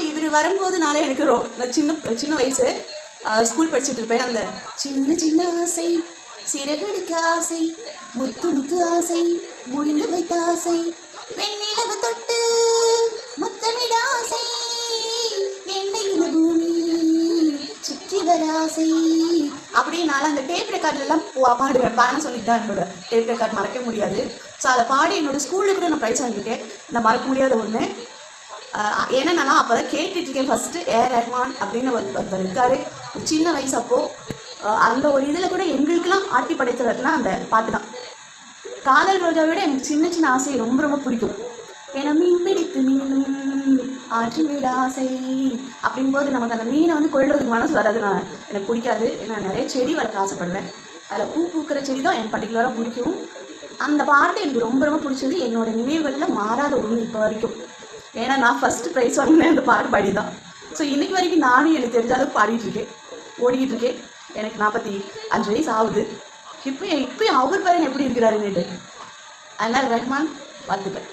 பாட்டு இவர் வரும்போதுனால எனக்கு ரொ நான் சின்ன சின்ன வயசு ஸ்கூல் படிச்சுட்டு இருப்பேன். அந்த சின்ன சின்ன ஆசை சிறகடிக்க ஆசை முத்து முத்து ஆசை முடிந்து வைத்த ஆசை வெண்ணிலவு தொட்டு முத்தமிட ஆசை எண்ணெயில பூமி சுற்றி வர ஆசை. அப்படியே நான் அந்த டேப் ரெக்கார்ட்லாம் பாடுவேன். பாடம் சொல்லிட்டு தான் என்னோட டேப் ரெக்கார்ட் மறக்க முடியாது. ஸோ அதை பாடி என்னோட ஸ்கூலில் கூட நான் ப்ரைஸ் வாங்கிட்டேன் நான் மறக்க முடியாத ஒன்று ஏன்னா நான் அப்போ தான் கேட்டுட்டு இருக்கேன். ஃபஸ்ட்டு ஏ ரஹ்மான் அப்படின்னு ஒரு ஒருத்தர் இருக்காரு. சின்ன வயசு அப்போ அந்த ஒரு இதில் கூட எங்களுக்கெல்லாம் ஆட்டி படைத்தவர்னா அந்த பாட்டு தான். காதல் ரோஜாவை விட எனக்கு சின்ன சின்ன ஆசை ரொம்ப ரொம்ப பிடிக்கும். ஏன்னா மீன் பிடித்து மீனும் ஆற்று விட ஆசை அப்படிங்கும்போது நமக்கு அந்த மீனை வந்து கொள்றதுக்கு மனசு வராது. நான் எனக்கு பிடிக்காது. ஏன்னா நிறைய செடி வளர்க்க ஆசைப்படுவேன். அதில் பூ பூக்கிற செடி தான் எனக்கு பர்டிகுலராக பிடிக்கும். அந்த பாட்டு எனக்கு ரொம்ப ரொம்ப பிடிச்சது. என்னோடய நினைவுகளில் மாறாத ஒன்று இப்போ வரைக்கும். ஏன்னா நான் ஃபர்ஸ்ட் ப்ரைஸ் வாங்கினேன் அந்த பாட்டு பாடி தான் ஸோ இன்றைக்கி வரைக்கும் நானும் எனக்கு தெரிஞ்ச அளவுக்கு பாடிட்டுருக்கேன் ஓடிக்கிட்டு இருக்கேன். எனக்கு நாற்பத்தி அஞ்சு வயசு ஆகுது. இப்போ இப்பயும் அவர் பாருங்க எப்படி இருக்கிறாருன்னுட்டு. அதனால் ரஹ்மான் பார்த்துப்பேன்